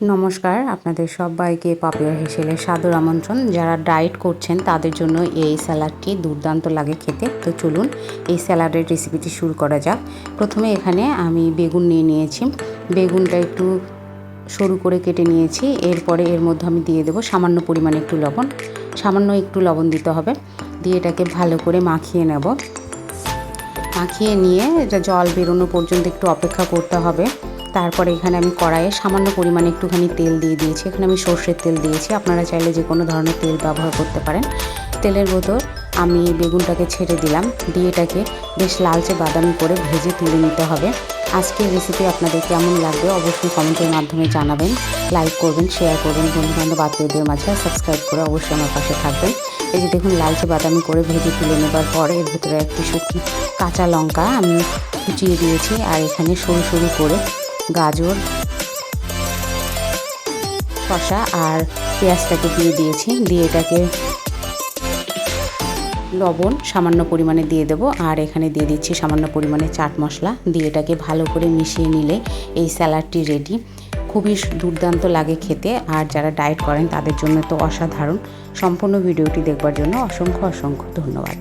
নমস্কার, আপনাদের সবাইকে পাপিয়া হেসেলে সাদর আমন্ত্রণ। যারা ডায়েট করছেন, তাদের জন্য এই স্যালাডটি দুর্দান্ত লাগে খেতে। তো চলুন এই স্যালাডের রেসিপিটি শুরু করা যাক। প্রথমে এখানে আমি বেগুন নিয়ে নিয়েছি। বেগুনটা একটু সরু করে কেটে নিয়েছি। এরপরে এর মধ্যে আমি দিয়ে দেবো সামান্য পরিমাণে একটু লবণ। সামান্য একটু লবণ দিতে হবে। দিয়ে এটাকে ভালো করে মাখিয়ে নেব। মাখিয়ে নিয়ে এটা জল বেরোনো পর্যন্ত একটু অপেক্ষা করতে হবে। তারপরে এখানে আমি কড়াইয়ে সামান্য পরিমাণে একটুখানি তেল দিয়ে দিয়েছি। এখানে আমি সর্ষের তেল দিয়েছি। আপনারা চাইলে যে কোনো ধরনের তেল ব্যবহার করতে পারেন। তেলের বোতল আমি বেগুনটাকে ছেড়ে দিলাম। দিয়ে এটাকে বেশ লালচে বাদামি করে ভেজে তুলে নিতে হবে। আজকের রেসিপি আপনাদের কেমন লাগবে অবশ্যই কমেন্টের মাধ্যমে জানাবেন। লাইক করবেন শেয়ার করবেন। বন্ধুবান্ধব, আত্মীয়দের মাঝে সাবস্ক্রাইব করে অবশ্যই আমার পাশে থাকবেন। এই যে দেখুন, লালচে বাদামি করে ভেজে তুলে নেবার পর এর ভিতরে একটি শুকনো কাঁচা লঙ্কা আমি কুচিয়ে দিয়েছি। আর এখানে সরু সরু করে গাজর, শসা আর পেঁয়াজটাকে দিয়ে দিয়েছি। দিয়ে এটাকে লবণ সামান্য পরিমাণে দিয়ে দেবো। আর এখানে দিয়ে দিচ্ছি সামান্য পরিমাণে চাট মশলা। দিয়ে এটাকে ভালো করে মিশিয়ে নিলে এই স্যালাডটি রেডি। খুবই দুর্দান্ত লাগে খেতে। আর যারা ডায়েট করেন তাদের জন্য তো অসাধারণ। সম্পূর্ণ ভিডিওটি দেখবার জন্য অসংখ্য অসংখ্য ধন্যবাদ।